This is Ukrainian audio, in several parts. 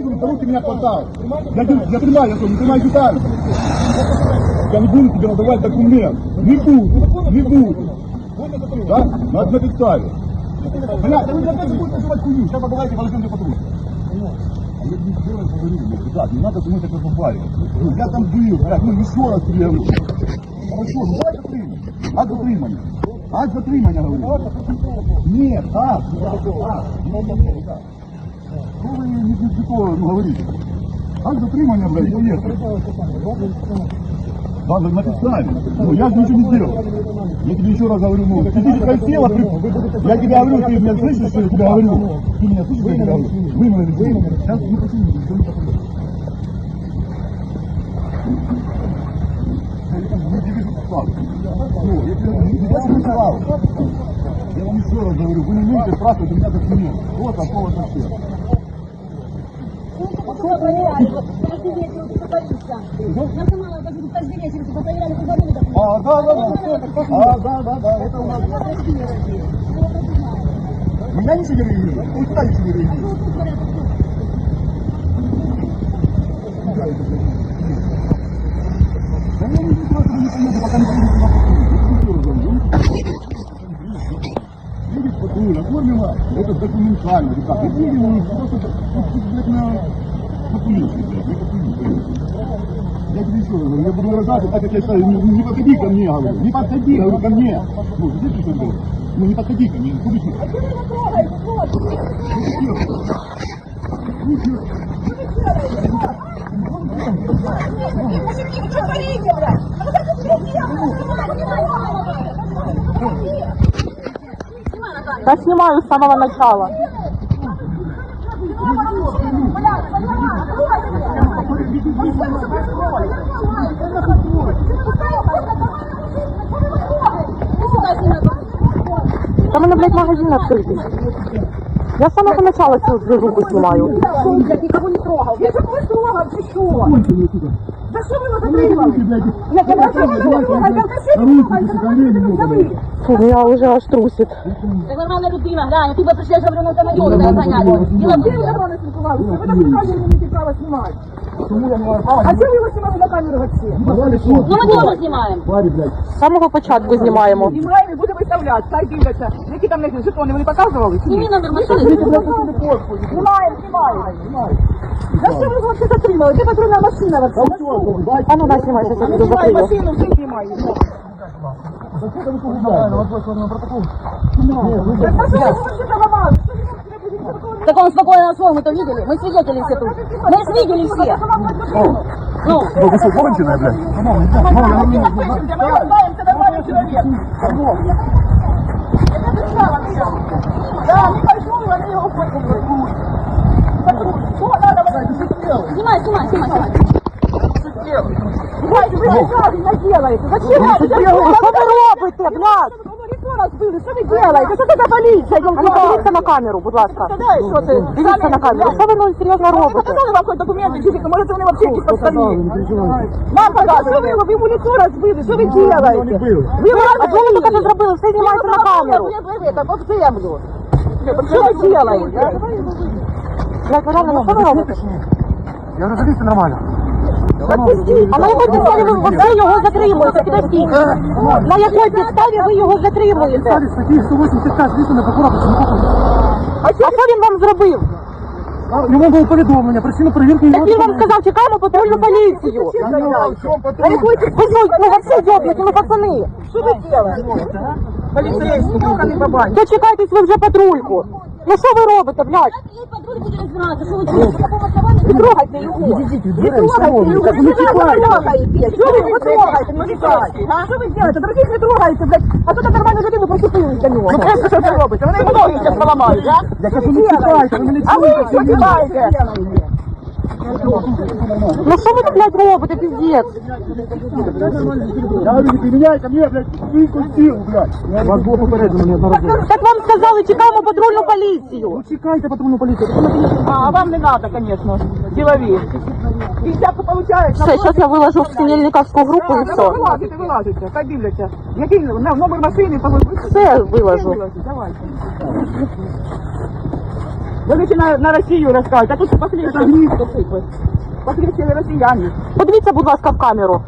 Говоришь, кого ты меня хватал? Я, я понимаю, я не понимаю детали. Я не буду тебе надавать документ. Не буду, не буду. Да? На, на підставі. Бля, да вы опять будете называть хуйню. Сейчас поговорите, подождем патруль. А я еще раз говорю, блядь, ребят, не надо мной так разговаривать. Ну, я там был, блядь, ну еще раз говорю. Хорошо, ну давай затримай. А затримання. А затримання, говорю. Нет, а, а, а. Что вы не, ну, говорите? Акт затримання, блядь, поехали. Да, на на підставі. Ну, я же ничего не сделал. Я тебе еще раз говорю, ну, ты не хотела, ты, я тебе говорю, ты меня слышишь, что я тебе говорю? Ты меня слышишь, что я тебе говорю? Вы меня слышите? Сейчас не почему, ничего не покажу. Ну. Ну, я тебе не сказал. Я вам еще раз говорю, вы не умеете спрашивать у меня документ. Вот такого-то все. А, да, да, да. А, да, да, да, это у нас. Меня ничего не реагирует. Он сюда ничего не реагирует. Да я не поеду, пока не патруль, оформила, это документально, ребят. Иди, ну, просто, блядь, на, блядь, на полицию. Я тебе еще раз говорю, я буду выражаться так, как я считаю, не, не подходи ко мне, говорю, не подходи, говорю, ко мне. Ну, где ты был? Ну, не подходи ко мне, куда ты? Мужики, вы что творите, блядь? А как это на камеру. Я снимаю с самого начала. Там мене, блядь, магазин открытый. Я с самого начала всю движуху снимаю. Я никого не трогал. Я же не трогал, ты что? Да что вы его затримали? Я тебя что вы его трогали? Да ты что не трогали? Фу, меня уже аж трусит. Це нормальна людина, глянь, ти би прийшли забрано автомобіль, не зайняли. І на ви забрано спілкувалися, ви так не кажете, мені право знімати. Почему я не права? А чого ви його знімали на камеру вообще? Ну, ми теж знімаємо. Блядь. З самого початку знімаємо. Знімаємо і будемо виставляти, хай дивляться. Які там не жетони, вони показували? Сними номер машини. Знімаємо, знімаємо. За що ви вообще затримали? Де патрульна машина вообще? А ну дай снимай, сейчас я буду машину, всі знімають. Так за що ви вообще поламали? Как он спокойно шел, мы то видели. Мы свидетели все тут. Мы свидетели все. Ну, ну вы что, конченая, блядь? Снимай, снимай, снимай, снимай. Снимай, вы наделаете. Ну. Зачем? Ну, Зачем? Лицо розбили, що ви делаете? Що це за поліція? Ну на камеру, будь ласка. Що це? Дивіться на камеру. Що ви ну серйозно робите? показали вам хоч документи, чи може це вони вообще якісь подставні? Нам показали, що ви його, ви йому лицо розбили, що ви делаете? Ви його А що ви тільки що зробили? Все знімаєте на камеру. Ви землю. Що ви делаете? Блядь, реально, ну що ви робите? Я садись нормально. А на якій підставі ви ви його затримуєте? Підождіть. На якій підставі ви його затримуєте? статьи 185 написано прокуратор. А що він вам зробив? Йому було повідомлення, причину перевірки Так він вам сказав, чекаємо патрульну поліцію. Ви що, ну вообще йобнуті, ну пацани. Що ви делаете? Поліцейський, тільки не бабань. Дочекайтесь ви вже патрульку. Ну що ви робите, блядь? Ей, патруль буде розбиратися, що ви чуєте? Не трогайте його. Не трогайте його. Не трогайте. Що ви його трогаєте? Ну, чекайте. Що ви делаете? Других не трогайте, блядь. А тут нормально людину причепили до нього. Ну, просто що ви робите? Вони ноги зараз поламають, а? Я кажу, не чекайте, ви мене А ви чуєте? що чекаєте? Ну що ви, блядь, робите, піздець? Я говорю, не применяйте мне, блядь, свійку силу, блядь. Вас було попереджено неодноразово. Так вам сказали, чекаємо патрульну поліцію. Чекайте патрульну поліцію. А, а вам не надо, конечно. Делові. Десятку получається. Все, зараз я виложу в синельниковську групу і все. Вилазите, вилазите, хай дивляться. Який номер машини, то ви Все виложу. Давайте. Вони ще на, на Росію розказують, а тут похліб Похліб росіяни. Подивіться, будь ласка, в камеру.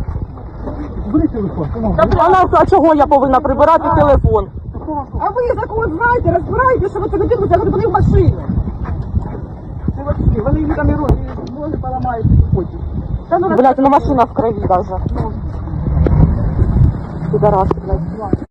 Бери телефон, шановна. А, а чого я повинна прибирати телефон? А ви закон знаєте, розбираєте, що ви це людину загребли в машину. Це вообще, вони її там і роблять, ноги поламають, і хочуть. Ну Блять, ну машина в крові даже. Підараси, блядь.